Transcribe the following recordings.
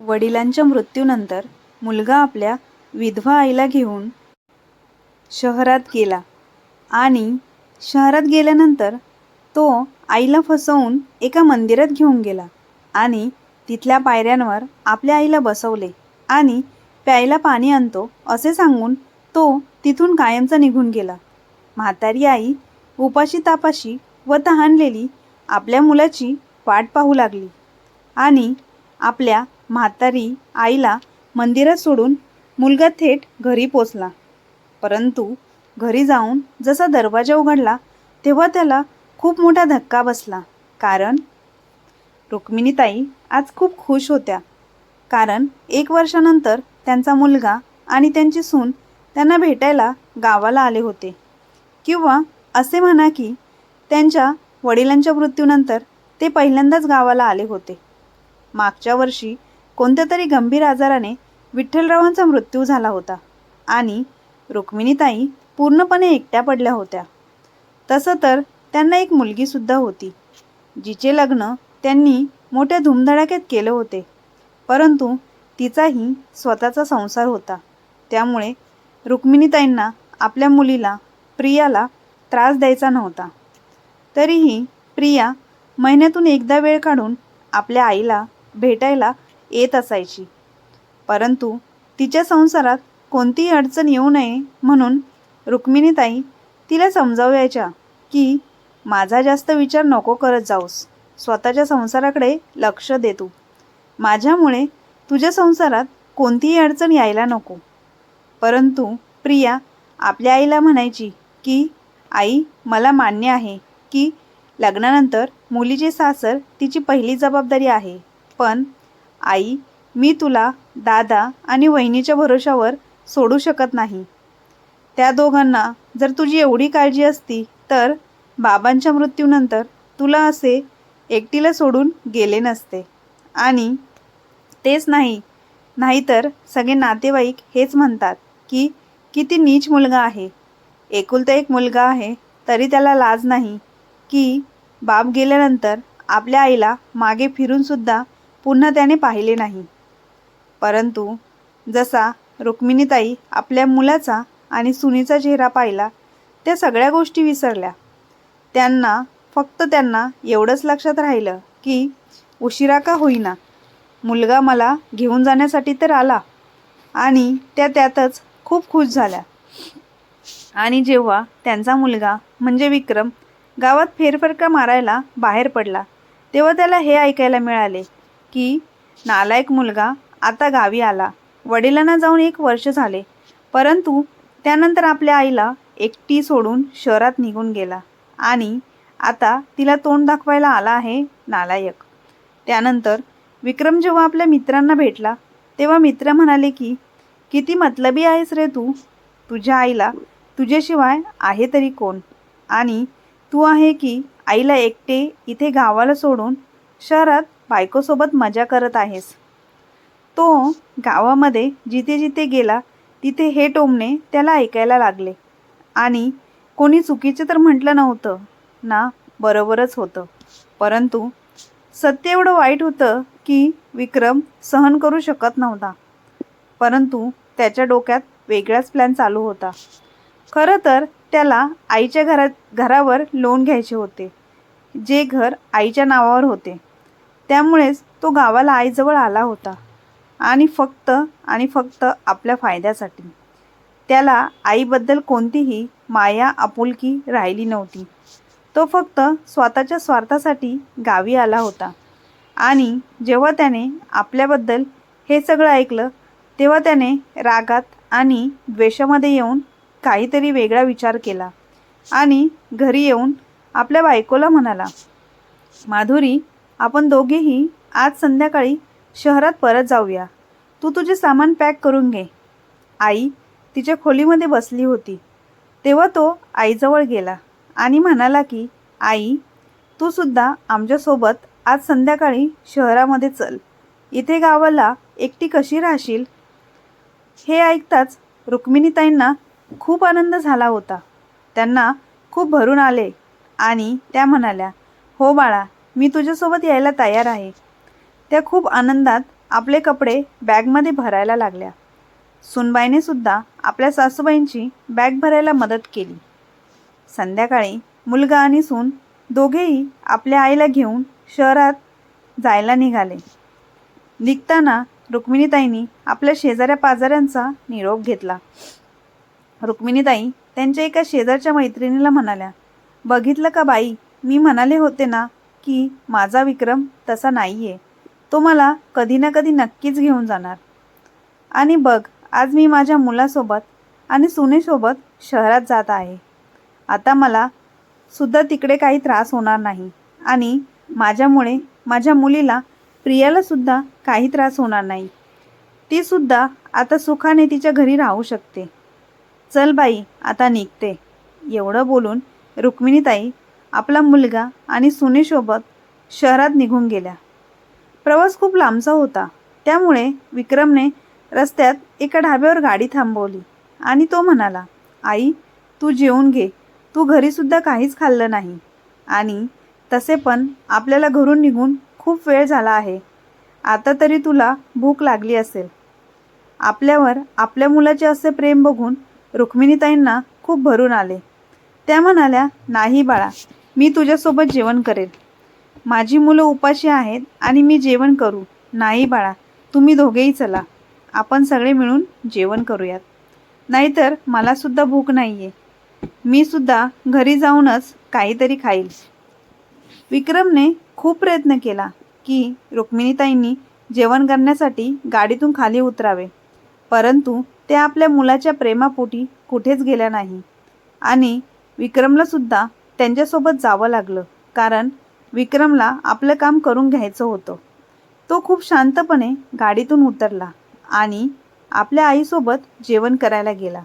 वडिलांच्या मृत्यूनंतर मुलगा आपल्या विधवा आईला घेऊन शहरात गेला आणि शहरात गेल्यानंतर तो आईला फसवून एका मंदिरात घेऊन गेला आणि तिथल्या पायऱ्यांवर आपल्या आईला बसवले आणि प्यायला पाणी आणतो असे सांगून तो तिथून कायमचा निघून गेला. म्हातारी आई उपाशी तापाशी व तहानलेली आपल्या मुलाची वाट पाहू लागली आणि आपल्या म्हातारी आईला मंदिरात सोडून मुलगा थेट घरी पोचला. परंतु घरी जाऊन जसा दरवाजा उघडला तेव्हा त्याला खूप मोठा धक्का बसला. कारण रुक्मिणीताई आज खूप खुश होत्या. कारण एक वर्षानंतर त्यांचा मुलगा आणि त्यांची सून त्यांना भेटायला गावाला आले होते. किंवा असे म्हणा की त्यांच्या वडिलांच्या मृत्यूनंतर ते पहिल्यांदाच गावाला आले होते. मागच्या वर्षी कोणत्या तरी गंभीर आजाराने विठ्ठलरावांचा मृत्यू झाला होता आणि रुक्मिणीताई पूर्णपणे एकट्या पडल्या होत्या. तसं तर त्यांना एक मुलगीसुद्धा होती जिचे लग्न त्यांनी मोठ्या धुमधडाक्यात केलं होते. परंतु तिचाही स्वतःचा संसार होता. त्यामुळे रुक्मिणीताईंना आपल्या मुलीला प्रियाला त्रास द्यायचा नव्हता. तरीही प्रिया महिन्यातून एकदा वेळ काढून आपल्या आईला भेटायला येत असायची. परंतु तिच्या संसारात कोणतीही अडचण येऊ नये म्हणून रुक्मिणीताई तिला समजावायच्या की माझा जास्त विचार नको करत जाऊस. स्वतःच्या संसाराकडे लक्ष दे तू. माझ्यामुळे तुझ्या संसारात कोणतीही अडचण यायला नको परंतु प्रिया आपल्या आईला म्हणायची की आई मला मान्य आहे की लग्नानंतर मुलीचे सासर तिची पहिली जबाबदारी आहे. पण आई मी तुला दादा आणि वहिनीच्या भरोशावर सोडू शकत नाही. त्या दोघांना जर तुझी एवढी काळजी असती तर बाबांच्या मृत्यूनंतर तुला असे एकटीला सोडून गेले नसते. आणि तेच नाही नाहीतर सगळे नातेवाईक हेच म्हणतात की किती नीच मुलगा आहे. एकुलता एक मुलगा आहे तरी त्याला लाज नाही की बाप गेल्यानंतर आपल्या आईला मागे फिरूनसुद्धा पुन्हा त्याने पाहिले नाही. परंतु जसा रुक्मिणीताई आपल्या मुलाचा आणि सुनीचा चेहरा पाहिला त्या सगळ्या गोष्टी विसरल्या. त्यांना फक्त त्यांना एवढंच लक्षात राहिलं की उशिरा का होईना मुलगा मला घेऊन जाण्यासाठी तर आला आणि त्या त्यातच खूप खुश झाल्या. आणि जेव्हा त्यांचा मुलगा म्हणजे विक्रम गावात फेरफटका मारायला बाहेर पडला तेव्हा त्याला हे ऐकायला मिळाले की नालायक मुलगा आता गावी आला. वडिलांना जाऊन एक वर्ष झाले. परंतु त्यानंतर आपल्या आईला एकटी सोडून शहरात निघून गेला आणि आता तिला तोंड दाखवायला आला आहे नालायक. त्यानंतर विक्रम जेव्हा आपल्या मित्रांना भेटला तेव्हा मित्र म्हणाले की किती मतलबी आहेस रे तू? तुझ्या आईला तुझ्याशिवाय आहे तरी कोण? आणि तू आहे की आईला एकटे इथे गावाला सोडून शहरात बायकोसोबत मजा करत आहेस. तो गावामध्ये जिथे जिथे गेला तिथे हे टोमणे त्याला ऐकायला लागले. आणि कोणी चुकीचं तर म्हटलं नव्हतं. ना बरोबरच होतं. परंतु सत्य एवढं वाईट होतं की विक्रम सहन करू शकत नव्हता. परंतु त्याच्या डोक्यात वेगळाच प्लॅन चालू होता. खरं तर त्याला आईच्या घरात घरावर लोन घ्यायचे होते. जे घर आईच्या नावावर होते. त्यामुळेच तो गावाला आईजवळ आला होता. आणि फक्त आणि फक्त आपल्या फायद्यासाठी. त्याला आईबद्दल कोणतीही माया आपुलकी राहिली नव्हती. तो फक्त स्वतःच्या स्वार्थासाठी गावी आला होता. आणि जेव्हा त्याने आपल्याबद्दल हे सगळं ऐकलं तेव्हा त्याने रागात आणि द्वेषामध्ये येऊन काहीतरी वेगळा विचार केला. आणि घरी येऊन आपल्या बायकोला म्हणाला माधुरी आपण दोघेही आज संध्याकाळी शहरात परत जाऊया. तू तुझे सामान पॅक करून घे. आई तिच्या खोलीमध्ये बसली होती. तेव्हा तो आईजवळ गेला आणि म्हणाला की आई तू सुद्धा आमच्यासोबत आज संध्याकाळी शहरामध्ये चल. इथे गावाला एकटी कशी राहशील? हे ऐकताच रुक्मिणीताईंना खूप आनंद झाला होता. त्यांना खूप भरून आले आणि त्या म्हणाल्या हो बाळा मी तुझ्यासोबत यायला तयार आहे. त्या खूप आनंदात आपले कपडे बॅगमध्ये भरायला लागल्या. सुनबाईने सुद्धा आपल्या सासूबाईंची बॅग भरायला मदत केली. संध्याकाळी मुलगा आणि सून दोघेही आपल्या आईला घेऊन शहरात जायला निघाले. निघताना रुक्मिणीताईंनी आपल्या शेजाऱ्या पाजाऱ्यांचा निरोप घेतला. रुक्मिणीताई त्यांच्या एका शेजारच्या मैत्रिणीला म्हणाल्या बघितलं का बाई? मी म्हणाले होते ना की माझा विक्रम तसा नाही आहे तो मला कधी ना कधी नक्कीच घेऊन जाणार. आणि बघ आज मी माझ्या मुलासोबत आणि सुनेसोबत शहरात जात आहे. आता मला सुद्धा तिकडे काही त्रास होणार नाही आणि माझ्यामुळे माझ्या मुलीला प्रियाला सुद्धा काही त्रास होणार नाही. ती सुद्धा आता सुखाने तिच्या घरी राहू शकते. चल बाई आता निघते. एवढं बोलून रुक्मिणीताई आपला मुलगा आणि सुनेसोबत शहरात निघून गेल्या. प्रवास खूप लांबचा होता. त्यामुळे विक्रमने रस्त्यात एका ढाब्यावर गाडी थांबवली आणि तो म्हणाला आई तू जेवून घे. तू घरीसुद्धा काहीच खाल्लं नाही. आणि तसे पण आपल्याला घरून निघून खूप वेळ झाला आहे. आता तरी तुला भूक लागली असेल. आपल्यावर आपल्या मुलाचे असे प्रेम बघून रुक्मिणीताईंना खूप भरून आले. त्या म्हणाल्या नाही बाळा. मी तुझ्यासोबत जेवण करेल. माझी मुलं उपाशी आहेत आणि मी जेवण करू. नाही बाळा तुम्ही दोघेही चला. आपण सगळे मिळून जेवण करूयात. नाहीतर मलासुद्धा भूक नाही आहे मी सुद्धा घरी जाऊनच काहीतरी खाईल. विक्रमने खूप प्रयत्न केला की रुक्मिणीताईंनी जेवण करण्यासाठी गाडीतून खाली उतरावे. परंतु ते आपल्या मुलाच्या प्रेमापोटी कुठेच गेल्या नाही. आणि विक्रमलासुद्धा त्यांच्यासोबत जावं लागलं. कारण विक्रमला आपलं काम करून घ्यायचं होतं. तो खूप शांतपणे गाडीतून उतरला आणि आपल्या आईसोबत जेवण करायला गेला.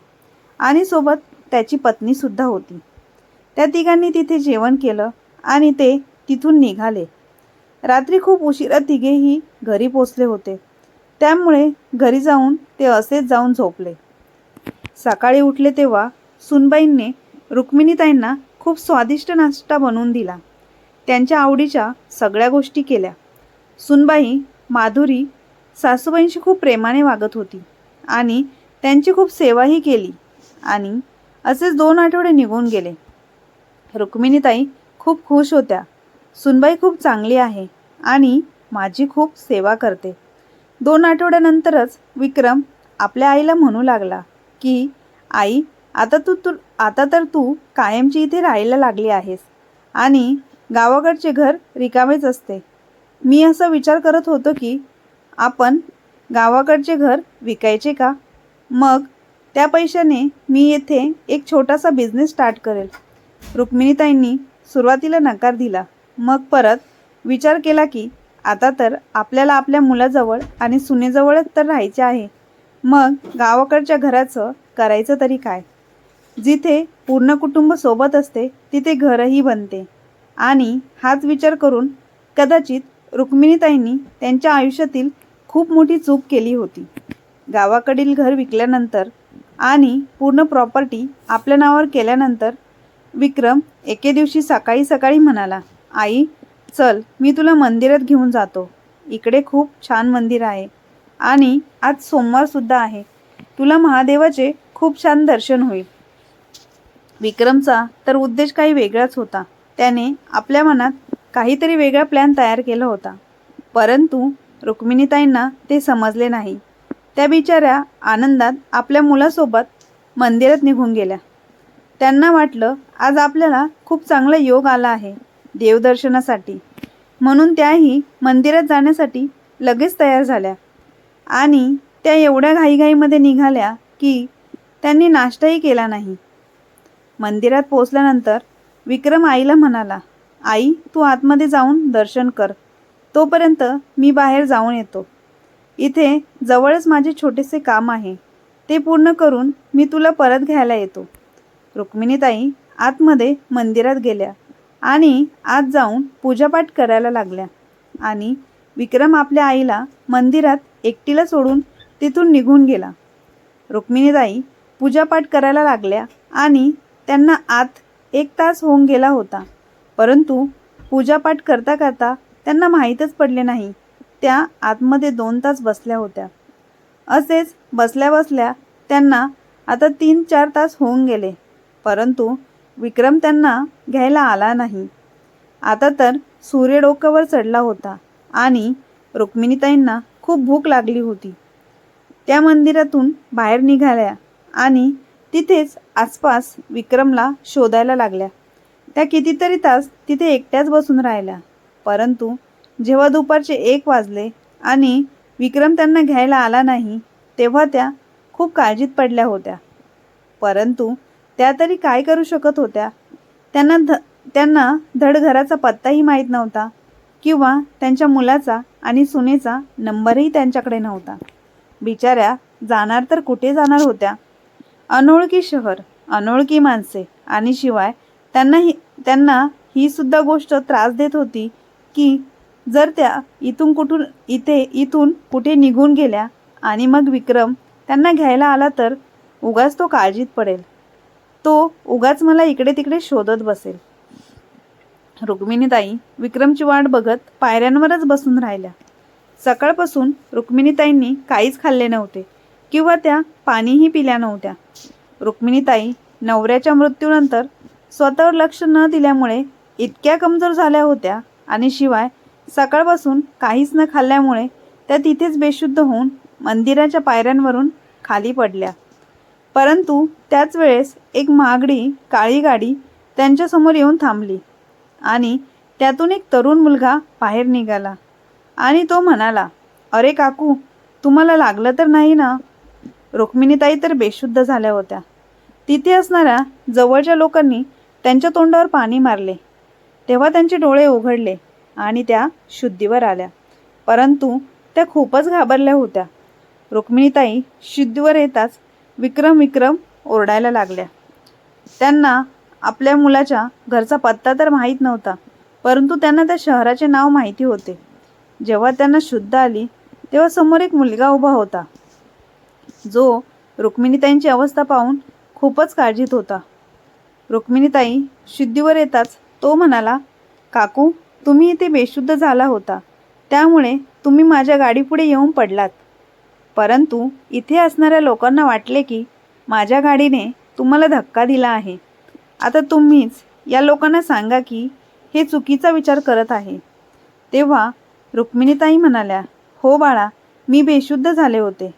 आणि सोबत त्याची पत्नीसुद्धा होती. त्या तिघांनी तिथे जेवण केलं आणि ते तिथून निघाले. रात्री खूप उशिरा तिघेही घरी पोचले होते. त्यामुळे घरी जाऊन ते असेच जाऊन झोपले. सकाळी उठले तेव्हा सुनबाईंनी रुक्मिणीताईंना खूप स्वादिष्ट नाश्ता बनवून दिला. त्यांच्या आवडीच्या सगळ्या गोष्टी केल्या. सुनबाई माधुरी सासूबाईंशी खूप प्रेमाने वागत होती आणि त्यांची खूप सेवाही केली आणि असेच दोन आठवडे निघून गेले. रुक्मिणीताई खूप खुश होत्या. सुनबाई खूप चांगली आहे आणि माझी खूप सेवा करते. दोन आठवड्यानंतरच विक्रम आपल्या आईला म्हणू लागला की आई आता तू तू आता तर तू कायमची इथे राहायला लागली आहेस. आणि गावाकडचे घर रिकामेच असते. मी असा विचार करत होतो की आपण गावाकडचे घर विकायचे का? मग त्या पैशाने मी येथे एक छोटासा बिझनेस स्टार्ट करेल. रुक्मिणीताईंनी सुरुवातीला नकार दिला. मग परत विचार केला की आता तर आपल्याला आपल्या मुलाजवळ आणि सुनेजवळच तर राहायचे आहे. मग गावाकडच्या घराचं करायचं तरी काय? जिथे पूर्ण कुटुंब सोबत असते तिथे घरही बनते. आणि हाच विचार करून कदाचित रुक्मिणीताईंनी त्यांच्या आयुष्यातील खूप मोठी चूक केली होती. गावाकडील घर विकल्यानंतर आणि पूर्ण प्रॉपर्टी आपल्या नावावर केल्यानंतर विक्रम एके दिवशी सकाळी सकाळी म्हणाला आई चल मी तुला मंदिरात घेऊन जातो. इकडे खूप छान मंदिर आहे आणि आज सोमवारसुद्धा आहे. तुला महादेवाचे खूप छान दर्शन होईल. विक्रमचा तर उद्देश काही वेगळाच होता. त्याने आपल्या मनात काहीतरी वेगळा प्लॅन तयार केला होता. परंतु रुक्मिणीताईंना ते समजले नाही. त्या बिचाऱ्या आनंदात आपल्या मुलासोबत मंदिरात निघून गेल्या. त्यांना वाटलं आज आपल्याला खूप चांगला योग आला आहे देवदर्शनासाठी. म्हणून त्याही मंदिरात जाण्यासाठी लगेच तयार झाल्या. आणि त्या एवढ्या घाईघाईमध्ये निघाल्या की त्यांनी नाश्ताही केला नाही. मंदिरात पोचल्यानंतर विक्रम आईला म्हणाला आई तू आतमध्ये जाऊन दर्शन कर. तोपर्यंत मी बाहेर जाऊन येतो. इथे जवळच माझे छोटेसे काम आहे. ते पूर्ण करून मी तुला परत घ्यायला येतो. रुक्मिणीताई आतमध्ये मंदिरात गेल्या आणि आत जाऊन पूजापाठ करायला लागल्या आणि विक्रम आपल्या आईला मंदिरात एकटीला सोडून तिथून निघून गेला. रुक्मिणीताई पूजापाठ करायला लागल्या आणि त्यांना आत एक तास होऊन गेला होता. परंतु पूजापाठ करता करता त्यांना माहीतच पडले नाही. त्या आतमध्ये दोन तास बसल्या होत्या. असेच बसल्या बसल्या त्यांना आता तीन चार तास होऊन गेले. परंतु विक्रम त्यांना घ्यायला आला नाही. आता तर सूर्य डोक्यावर चढला होता आणि रुक्मिणीताईंना खूप भूक लागली होती. त्या मंदिरातून बाहेर निघाल्या आणि तिथेच आसपास विक्रमला शोधायला लागल्या. त्या कितीतरी तास तिथे एकट्याच बसून राहिल्या. परंतु जेव्हा दुपारचे एक वाजले आणि विक्रम त्यांना घ्यायला आला नाही तेव्हा त्या खूप काळजीत पडल्या होत्या. परंतु त्या तरी काय करू शकत होत्या? त्यांना ध त्यांना धडघराचा पत्ताही माहीत नव्हता किंवा त्यांच्या मुलाचा आणि सुनेचा नंबरही त्यांच्याकडे नव्हता. बिचाऱ्या जाणार तर कुठे जाणार होत्या? अनोळखी शहर अनोळखी माणसे आणि शिवाय त्यांना ही त्यांना ही सुद्धा गोष्ट त्रास देत होती की जर त्या इथून कुठून इथे इथून कुठे निघून गेल्या आणि मग विक्रम त्यांना घ्यायला आला तर उगाच तो काळजीत पडेल. तो उगाच मला इकडे तिकडे शोधत बसेल. रुक्मिणीताई विक्रमची वाट बघत पायऱ्यांवरच बसून राहिल्या. सकाळपासून रुक्मिणीताईंनी काहीच खाल्ले नव्हते. किंवा त्या पाणीही पिल्या नव्हत्या. रुक्मिणीताई नवऱ्याच्या मृत्यूनंतर स्वतःवर लक्ष न दिल्यामुळे इतक्या कमजोर झाल्या होत्या आणि शिवाय सकाळपासून काहीच न खाल्ल्यामुळे त्या तिथेच बेशुद्ध होऊन मंदिराच्या पायऱ्यांवरून खाली पडल्या. परंतु त्याच वेळेस एक महागडी काळी गाडी त्यांच्यासमोर येऊन थांबली आणि त्यातून एक तरुण मुलगा बाहेर निघाला आणि तो म्हणाला अरे काकू तुम्हाला लागलं तर नाही ना? रुक्मिणीताई तर बेशुद्ध झाल्या होत्या. तिथे असणाऱ्या जवळच्या लोकांनी त्यांच्या तोंडावर पाणी मारले. तेव्हा त्यांचे डोळे उघडले आणि त्या शुद्धीवर आल्या. परंतु त्या खूपच घाबरल्या होत्या. रुक्मिणीताई शुद्धीवर येताच विक्रम विक्रम ओरडायला लागल्या. त्यांना आपल्या मुलाच्या घरचा पत्ता तर माहीत नव्हता परंतु त्यांना त्या शहराचे नाव माहिती होते. जेव्हा त्यांना शुद्ध आली तेव्हा समोर एक मुलगा उभा होता. जो रुक्मिणीताईंची अवस्था पाहून खूपच काळजीत होता. रुक्मिणीताई शुद्धीवर येताच तो म्हणाला काकू तुम्ही इथे बेशुद्ध झाला होता. त्यामुळे तुम्ही माझ्या गाडीपुढे येऊन पडलात. परंतु इथे असणाऱ्या लोकांना वाटले की माझ्या गाडीने तुम्हाला धक्का दिला आहे. आता तुम्हीच या लोकांना सांगा की हे चुकीचा विचार करत आहे. तेव्हा रुक्मिणीताई म्हणाल्या हो बाळा मी बेशुद्ध झाले होते.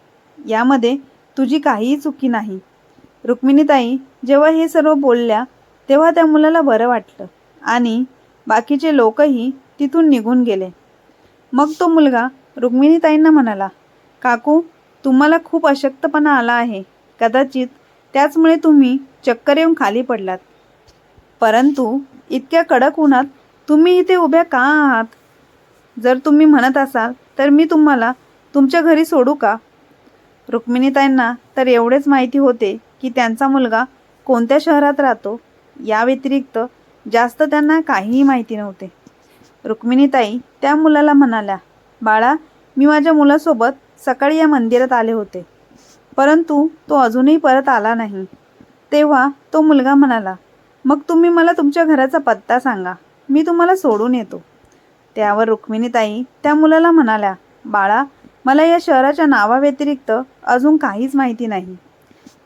यामध्ये तुझी काहीही चुकी नाही. रुक्मिणीताई जेव्हा हे सर्व बोलल्या तेव्हा त्या मुलाला बरं वाटलं आणि बाकीचे लोकही तिथून निघून गेले. मग तो मुलगा रुक्मिणीताईंना म्हणाला काकू तुम्हाला खूप अशक्तपणा आला आहे. कदाचित त्याचमुळे तुम्ही चक्कर येऊन खाली पडलात. परंतु इतक्या कडक उन्हात तुम्ही इथे उभ्या का आहात? जर तुम्ही म्हणत असाल तर मी तुम्हाला तुमच्या घरी सोडू का? रुक्मिणीताईंना तर एवढेच माहिती होते की त्यांचा मुलगा कोणत्या शहरात राहतो या व्यतिरिक्त जास्त त्यांना काहीही माहिती नव्हते. रुक्मिणीताई त्या मुलाला म्हणाल्या बाळा मी माझ्या मुलासोबत सकाळी या मंदिरात आले होते. परंतु तो अजूनही परत आला नाही. तेव्हा तो मुलगा म्हणाला मग तुम्ही मला तुमच्या घराचा पत्ता सांगा. मी तुम्हाला सोडून येतो. त्यावर रुक्मिणीताई त्या मुलाला म्हणाल्या बाळा मला या शहराच्या नावाव्यतिरिक्त अजून काहीच माहिती नाही.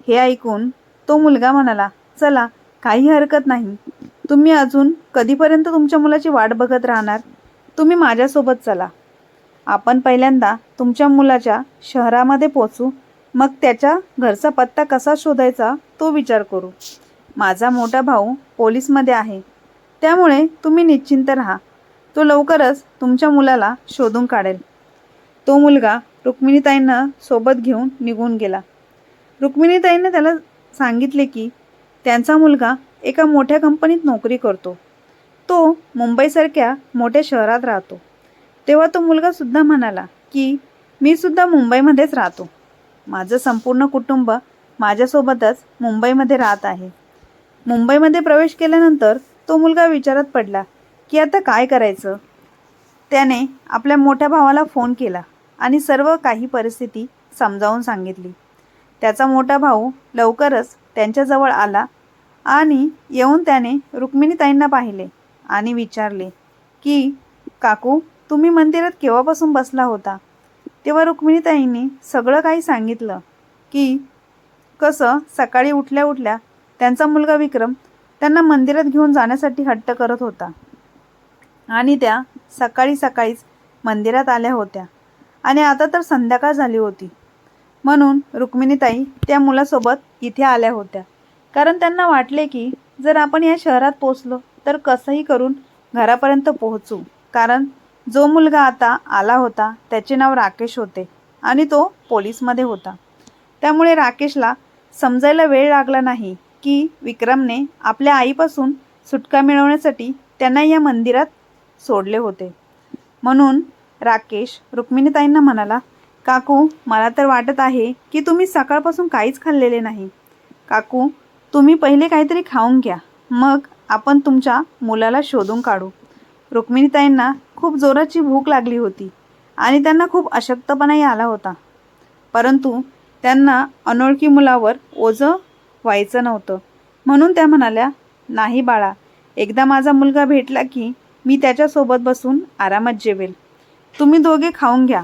हे ऐकून तो मुलगा म्हणाला चला काही हरकत नाही. तुम्ही अजून कधीपर्यंत तुमच्या मुलाची वाट बघत राहणार? तुम्ही माझ्यासोबत चला. आपण पहिल्यांदा तुमच्या मुलाच्या शहरामध्ये पोचू. मग त्याच्या घरचा पत्ता कसा शोधायचा तो विचार करू. माझा मोठा भाऊ पोलीसमध्ये आहे. त्यामुळे तुम्ही निश्चिंत राहा. तो लवकरच तुमच्या मुलाला शोधून काढेल. तो मुलगा रुक्मिणीताईंना सोबत घेऊन निघून गेला. रुक्मिणीताईंना त्याला सांगितले की त्यांचा मुलगा एका मोठ्या कंपनीत नोकरी करतो. तो मुंबईसारख्या मोठ्या शहरात राहतो. तेव्हा तो मुलगासुद्धा म्हणाला की मी सुद्धा मुंबईमध्येच राहतो. माझं संपूर्ण कुटुंब माझ्यासोबतच मुंबईमध्ये राहत आहे. मुंबईमध्ये प्रवेश केल्यानंतर तो मुलगा विचारात पडला की आता काय करायचं? त्याने आपल्या मोठ्या भावाला फोन केला. आणि सर्व काही परिस्थिती समजावून सांगितली. त्याचा मोठा भाऊ लवकरच त्यांच्याजवळ आला आणि येऊन त्याने रुक्मिणीताईंना पाहिले आणि विचारले की काकू तुम्ही मंदिरात केव्हापासून बसला होता? तेव्हा रुक्मिणीताईंनी सगळं काही सांगितलं की कसं सकाळी उठल्या उठल्या त्यांचा मुलगा विक्रम त्यांना मंदिरात घेऊन जाण्यासाठी हट्ट करत होता आणि त्या सकाळी सकाळीच मंदिरात आल्या होत्या. आणि आता तर संध्याकाळ झाली होती. म्हणून रुक्मिणीताई त्या मुलासोबत इथे आल्या होत्या. कारण त्यांना वाटले की जर आपण या शहरात पोचलो तर कसंही करून घरापर्यंत पोहोचू. कारण जो मुलगा आता आला होता त्याचे नाव राकेश होते आणि तो पोलीसमध्ये होता. त्यामुळे राकेशला समजायला वेळ लागला नाही की विक्रमने आपल्या आईपासून सुटका मिळवण्यासाठी त्यांना या मंदिरात सोडले होते. म्हणून राकेश रुक्मिणीताईंना म्हणाला काकू मला तर वाटत आहे की तुम्ही सकाळपासून काहीच खाल्लेले नाही. काकू तुम्ही पहिले काहीतरी खाऊन घ्या. मग आपण तुमच्या मुलाला शोधून काढू. रुक्मिणीताईंना खूप जोराची भूक लागली होती आणि त्यांना खूप अशक्तपणाही आला होता. परंतु त्यांना अनोळखी मुलावर ओझं व्हायचं नव्हतं. म्हणून त्या म्हणाल्या नाही बाळा एकदा माझा मुलगा भेटला की मी त्याच्यासोबत बसून आरामात जेवेल. तुम्ही दोघे खाऊन घ्या.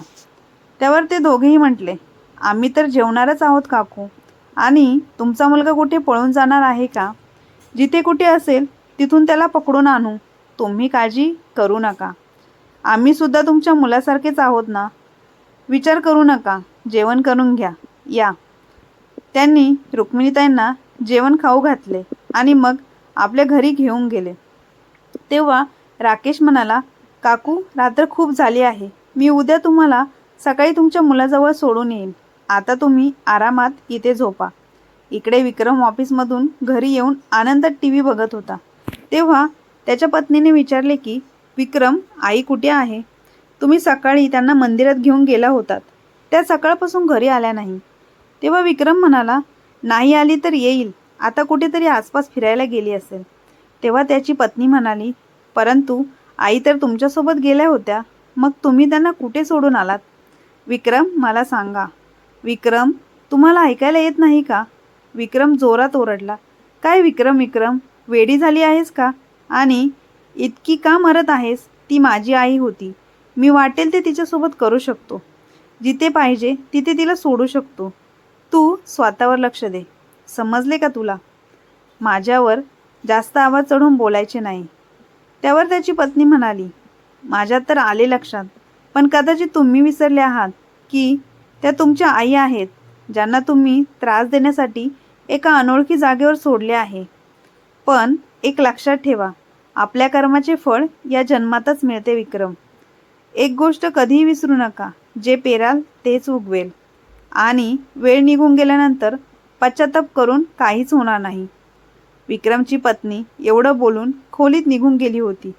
त्यावर ते दोघेही म्हटले आम्ही तर जेवणारच आहोत काकू. आणि तुमचा मुलगा कुठे पळून जाणार आहे का? जिथे कुठे असेल तिथून त्याला पकडून आणू. तुम्ही काळजी करू नका. आम्हीसुद्धा तुमच्या मुलासारखेच आहोत ना? विचार करू नका. जेवण करून घ्या. या. त्यांनी रुक्मिणीताईंना जेवण खाऊ घातले आणि मग आपल्या घरी घेऊन गेले. तेव्हा राकेश म्हणाला काकू रात्र खूप झाली आहे. मी उद्या तुम्हाला सकाळी तुमच्या मुलाजवळ सोडून येईन. आता तुम्ही आरामात इथे झोपा. इकडे विक्रम ऑफिसमधून घरी येऊन आनंदात टी व्ही बघत होता. तेव्हा त्याच्या पत्नीने विचारले की विक्रम आई कुठे आहे? तुम्ही सकाळी त्यांना मंदिरात घेऊन गेला होतात. त्या सकाळपासून घरी आल्या नाही. तेव्हा विक्रम म्हणाला नाही आली तर येईल. आता कुठेतरी आसपास फिरायला गेली असेल. तेव्हा त्याची पत्नी म्हणाली परंतु आई तर तुमच्यासोबत गेल्या होत्या. मग तुम्ही त्यांना कुठे सोडून आलात? विक्रम मला सांगा. विक्रम तुम्हाला ऐकायला येत नाही का? विक्रम जोरात ओरडला. काय विक्रम विक्रम? वेडी झाली आहेस का? आणि इतकी का मरत आहेस? ती माझी आई होती. मी वाटेल ते तिच्यासोबत करू शकतो. जिथे पाहिजे तिथे तिला सोडू शकतो. तू स्वतःवर लक्ष दे. समजले का तुला? माझ्यावर जास्त आवाज चढून बोलायचे नाही. त्यावर त्याची पत्नी म्हणाली माझ्यात तर आले लक्षात. पण कदाचित तुम्ही विसरले आहात की त्या तुमच्या आई आहेत ज्यांना तुम्ही त्रास देण्यासाठी एका अनोळखी जागेवर सोडले आहे. पण एक लक्षात ठेवा आपल्या कर्माचे फळ या जन्मातच मिळते विक्रम. एक गोष्ट कधीही विसरू नका जे पेराल तेच उगवेल. आणि वेळ निघून गेल्यानंतर पश्चाताप करून काहीच होणार नाही. विक्रमची पत्नी एवढं बोलून खोलीत निघून गेली होती.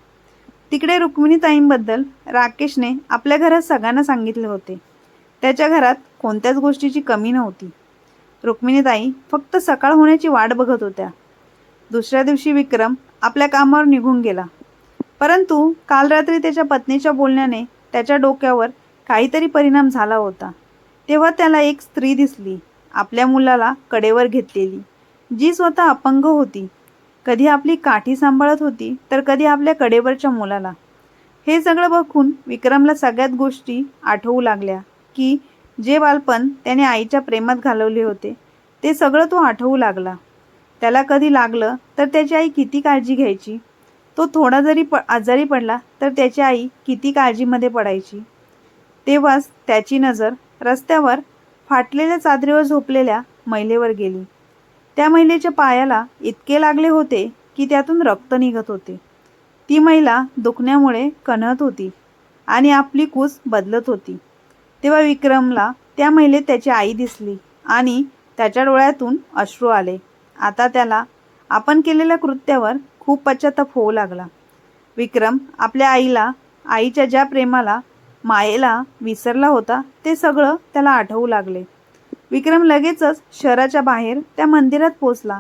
तिकडे रुक्मिणीताईंबद्दल राकेशने आपल्या घरात सगळ्यांना सांगितले होते. त्याच्या घरात कोणत्याच गोष्टीची कमी नव्हती. रुक्मिणीताई फक्त सकाळ होण्याची वाट बघत होत्या. दुसऱ्या दिवशी विक्रम आपल्या कामावर निघून गेला. परंतु काल रात्री त्याच्या पत्नीच्या बोलण्याने त्याच्या डोक्यावर काहीतरी परिणाम झाला होता. तेव्हा त्याला एक स्त्री दिसली. आपल्या मुलाला कडेवर घेतलेली. जी स्वतः अपंग होती कधी आपली काठी सांभाळत होती तर कधी आपल्या कडेवरच्या मुलाला. हे सगळं बघून विक्रमला सगळ्यात गोष्टी आठवू लागल्या की जे बालपण त्याने आईच्या प्रेमात घालवले होते ते सगळं तो आठवू लागला. त्याला कधी लागलं तर त्याची आई किती काळजी घ्यायची? तो थोडा जरी प आजारी पडला तर त्याची आई किती काळजीमध्ये पडायची? तेव्हाच त्याची नजर रस्त्यावर फाटलेल्या चादरीवर झोपलेल्या महिलेवर गेली. त्या महिलेच्या पायाला इतके लागले होते की त्यातून रक्त निघत होते. ती महिला दुखण्यामुळे कणत होती आणि आपली कूस बदलत होती. तेव्हा विक्रमला त्या महिलेत त्याची आई दिसली आणि त्याच्या डोळ्यातून अश्रू आले. आता त्याला आपण केलेल्या कृत्यावर खूप पश्चाताप होऊ लागला. विक्रम आपल्या आईला आईच्या ज्या प्रेमाला मायेला विसरला होता ते सगळं त्याला आठवू लागले. विक्रम लगेचच शहराच्या बाहेर त्या मंदिरात पोचला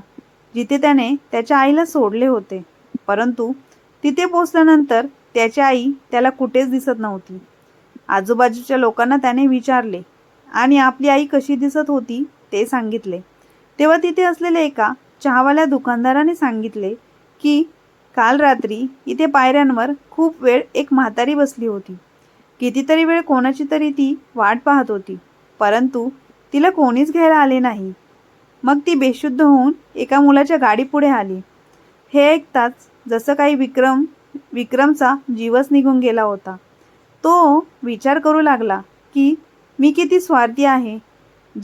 जिथे त्याने त्याच्या आईला सोडले होते. परंतु तिथे पोचल्यानंतर त्याची आई त्याला कुठेच दिसत नव्हती. आजूबाजूच्या लोकांना त्याने विचारले आणि आपली आई कशी दिसत होती? ते सांगितले. तेव्हा तिथे असलेल्या एका चहावाल्या दुकानदाराने सांगितले की काल रात्री इथे पायऱ्यांवर खूप वेळ एक म्हातारी बसली होती. कितीतरी वेळ कोणाची तरी ती वाट पाहत होती. परंतु तिला कोणीच घ्यायला आले नाही. मग ती बेशुद्ध होऊन एका मुलाच्या गाडीपुढे आली. हे ऐकताच जसं काही विक्रम विक्रमचा जीवच निघून गेला होता. तो विचार करू लागला की मी किती स्वार्थी आहे.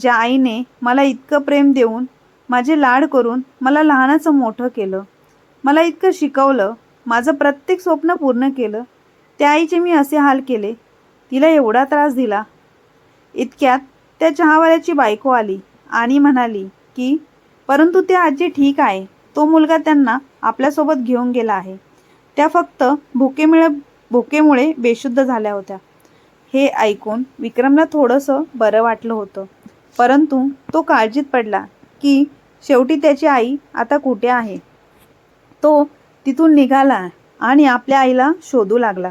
ज्या आईने मला इतकं प्रेम देऊन माझे लाड करून मला लहानाचं मोठं केलं. मला इतकं शिकवलं माझं प्रत्येक स्वप्न पूर्ण केलं. त्या आईचे मी असे हाल केले. तिला एवढा त्रास दिला. इतक्यात त्या चहावाल्याची बायको आली आणि म्हणाली की परंतु ते आजी ठीक आहे. तो मुलगा त्यांना आपल्यासोबत घेऊन गेला आहे. त्या फक्त भुकेमुळे भुकेमुळे बेशुद्ध झाल्या होत्या. हे ऐकून विक्रमला थोडंसं बरं वाटलं होतं. परंतु तो काळजीत पडला की शेवटी त्याची आई आता कुठे आहे? तो तिथून निघाला आणि आपल्या आईला शोधू लागला.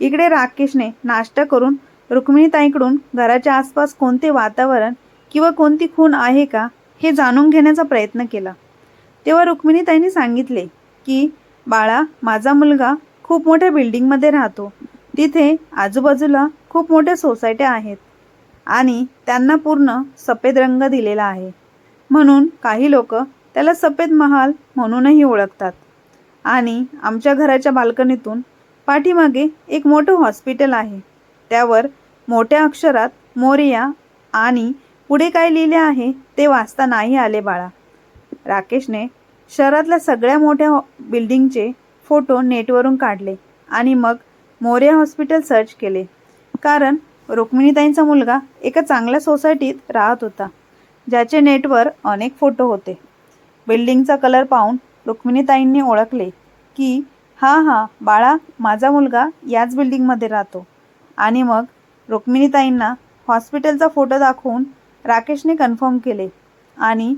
इकडे राकेशने नाश्ता करून रुक्मिणीताईकडून घराच्या आसपास कोणते वातावरण किंवा कोणती खून आहे का हे जाणून घेण्याचा प्रयत्न केला. तेव्हा रुक्मिणीताईंनी सांगितले की बाळा माझा मुलगा खूप मोठ्या बिल्डिंगमध्ये राहतो. तिथे आजूबाजूला खूप मोठ्या सोसायट्या आहेत आणि त्यांना पूर्ण सफेद रंग दिलेला आहे. म्हणून काही लोक त्याला सफेद महाल म्हणूनही ओळखतात आणि आमच्या घराच्या बाल्कनीतून पाठीमागे एक मोठं हॉस्पिटल आहे. त्यावर मोठ्या अक्षरात मोरिया आणि पुढे काय लिहिले आहे ते वाचता नाही आले बाळा. राकेशने शहरातल्या सगळ्या मोठ्या बिल्डिंगचे फोटो नेटवरून काढले आणि मग मोर्या हॉस्पिटल सर्च केले. कारण रुक्मिणीताईंचा मुलगा एका चांगल्या सोसायटीत राहत होता ज्याचे नेटवर अनेक फोटो होते. बिल्डिंगचा कलर पाहून रुक्मिणीताईंनी ओळखले की हा हा बाळा माझा मुलगा याच बिल्डिंगमध्ये राहतो. आणि मग रुक्मिणीताईंना हॉस्पिटलचा फोटो दाखवून राकेशने कन्फर्म केले आणि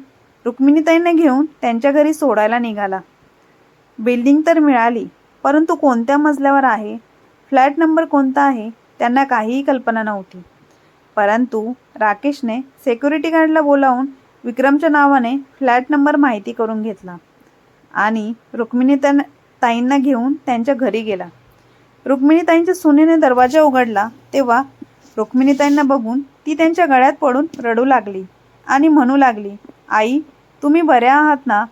रुक्मिणीताईंना घेऊन त्यांच्या घरी सोडायला निघाला. बिल्डिंग तर मिळाली परंतु कोणत्या मजल्यावर आहे? फ्लॅट नंबर कोणता आहे? त्यांना काहीही कल्पना नव्हती. परंतु राकेशने सेक्युरिटी गार्डला बोलावून विक्रमच्या नावाने फ्लॅट नंबर माहिती करून घेतला आणि रुक्मिणी ताईंना घेऊन त्यांच्या घरी गेला. रुक्मिणीताईंच्या सुनेने दरवाजा उघडला तेव्हा रुक्मिणीताईंना बघून ती त्यांच्या गळ्यात पडून रडू लागली आणि म्हणू लागली आई तुम्ही बऱ्या आहात ना?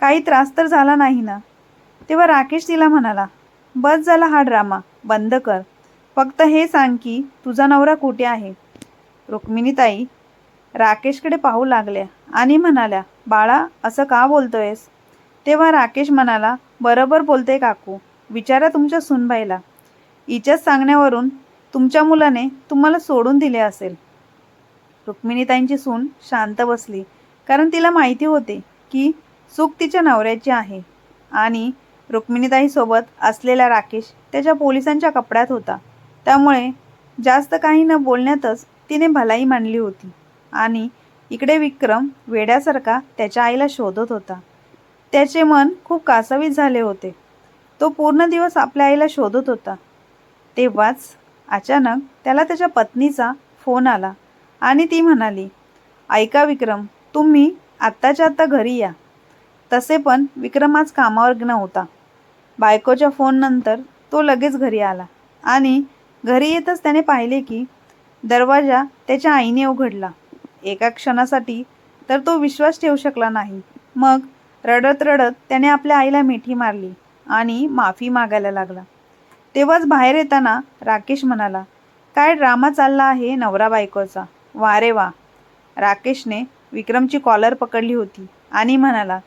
काही त्रास तर झाला नाही ना? तेव्हा राकेश तिला म्हणाला बस झाला हा ड्रामा बंद कर. फक्त हे सांग की तुझा नवरा कुठे आहे? रुक्मिणीताई राकेशकडे पाहू लागल्या आणि म्हणाल्या बाळा असं का बोलतोयस? तेव्हा राकेश म्हणाला बरोबर बोलते काकू. विचारा तुमच्या सुनबाईला. हिच्याच सांगण्यावरून तुमच्या मुलाने तुम्हाला सोडून दिले असेल. रुक्मिणीताईंची सून शांत बसली कारण तिला माहिती होते की चूक तिच्या नवऱ्याची आहे आणि रुक्मिणीताईसोबत असलेला राकेश त्याच्या पोलिसांच्या कपड्यात होता. त्यामुळे जास्त काही न बोलण्यातच तिने भलाई मांडली होती आणि इकडे विक्रम वेड्यासारखा त्याच्या आईला शोधत होता. त्याचे मन खूप कासावीस झाले होते. तो पूर्ण दिवस आपल्या आईला शोधत होता. तेव्हाच अचानक त्याला त्याच्या पत्नीचा फोन आला आणि ती म्हणाली ऐका विक्रम तुम्ही आत्ताच्या आत्ता घरी या. तसे पण विक्रम आज कामावर नव्हता बायकोच्या फोननंतर तो लगेच घरी आला आणि घरी येतच त्याने पाहिले की दरवाजा त्याच्या आईने उघडला. एका क्षणासाठी तर तो विश्वास ठेवू शकला नाही. मग रडत रडत त्याने आपल्या आईला मिठी मारली. आणि माफी मागायला लागला. तेव्हाच बाहेर येताना राकेश म्हणाला काय ड्रामा चालला आहे नवरा बायकोचा? वा रे वा राकेशने विक्रमची कॉलर पकडली होती आणि म्हणाला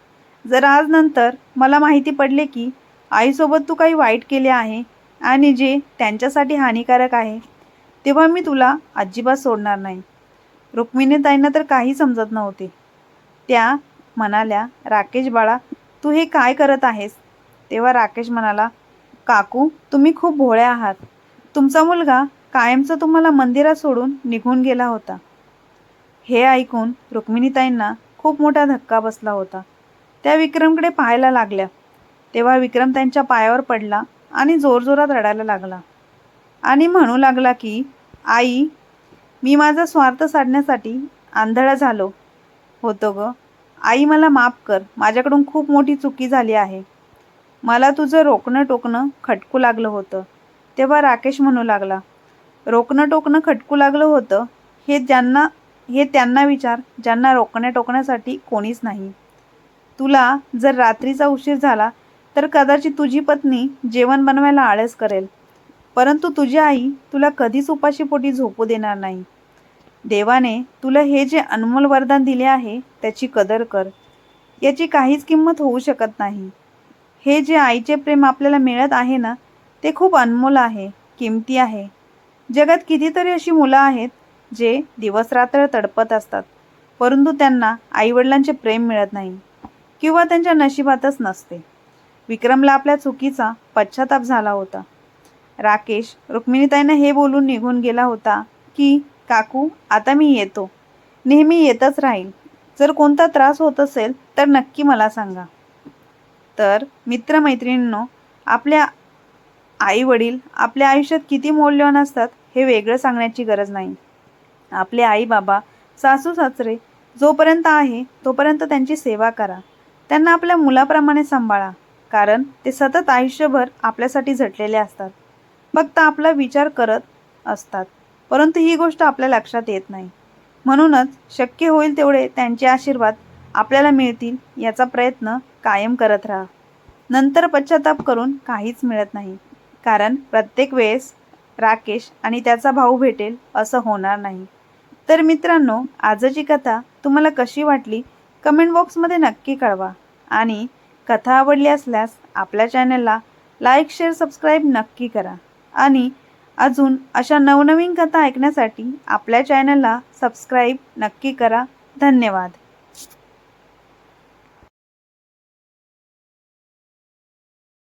जर आज नंतर मला माहिती पडले की आईसोबत तू काही वाईट केले आहे आणि जे त्यांच्यासाठी हानिकारक आहे तेव्हा मी तुला अजिबात सोडणार नाही. रुक्मिणीताईंना तर काही समजत नव्हते. त्या म्हणाल्या राकेश बाळा तू हे काय करत आहेस? तेव्हा राकेश म्हणाला काकू तुम्ही खूप भोळ्या आहात. तुमचा मुलगा कायमचा तुम्हाला मंदिरात सोडून निघून गेला होता. हे ऐकून रुक्मिणीताईंना खूप मोठा धक्का बसला होता. त्या विक्रमकडे पाहायला लागल्या. तेव्हा विक्रम त्यांच्या पायावर पडला आणि जोरजोरात रडायला लागला. आणि म्हणू लागला की आई मी माझा स्वार्थ साधण्यासाठी आंधळा झालो. होतो ग. आई मला माफ कर. माझ्याकडून खूप मोठी चुकी झाली आहे. मला तुझं रोकणं टोकणं खटकू लागलं होतं. तेव्हा राकेश म्हणू लागला रोकणं टोकणं खटकू लागलं होतं? हे ज्यांना हे त्यांना विचार ज्यांना रोकण्या टोकण्यासाठी कोणीच नाही. तुला जर रात्रीचा उशीर झाला तर कदाचित तुझी पत्नी जेवण बनवायला आळस करेल. परंतु तुझी आई तुला कधीच उपाशी पोटी झोपू देणार नाही. देवाने तुला हे जे अनमोल वरदान दिले आहे त्याची कदर कर. याची काहीच किंमत होऊ शकत नाही. हे जे आईचे प्रेम आपल्याला मिळत आहे ना ते खूप अनमोल आहे किमती आहे. जगात कितीतरी अशी मुलं आहेत जे दिवसरात्र तडपत असतात परंतु त्यांना आईवडिलांचे प्रेम मिळत नाही किंवा त्यांच्या नशिबातच नसते. विक्रमला आपल्या चुकीचा पश्चाताप झाला होता. राकेश रुक्मिणीताईनं हे बोलून निघून गेला होता की काकू आता मी येतो. नेहमी येतच राहील जर कोणता त्रास होत असेल तर नक्की मला सांगा. तर मित्रमैत्रिणींनो आपल्या आई वडील आपल्या आयुष्यात किती मौल्यवान असतात हे वेगळं सांगण्याची गरज नाही. आपले आई बाबा सासू सासरे जोपर्यंत आहे तोपर्यंत त्यांची सेवा करा. त्यांना आपल्या मुलाप्रमाणे सांभाळा कारण ते सतत आयुष्यभर आपल्यासाठी झटलेले असतात. फक्त आपला विचार करत असतात परंतु ही गोष्ट आपल्या लक्षात येत नाही. म्हणूनच शक्य होईल तेवढे त्यांचे आशीर्वाद आपल्याला मिळतील याचा प्रयत्न कायम करत राहा. नंतर पश्चाताप करून काहीच मिळत नाही. कारण प्रत्येक वेळेस राकेश आणि त्याचा भाऊ भेटेल असं होणार नाही. तर मित्रांनो आजची कथा तुम्हाला कशी वाटली? कमेंट बॉक्समध्ये नक्की कळवा. आणि कथा आवडली असल्यास आपल्या चॅनलला लाईक शेअर सबस्क्राईब नक्की करा. आणि अजून अशा नवनवीन कथा ऐकण्यासाठी आपल्या चॅनलला सबस्क्राईब नक्की करा. धन्यवाद.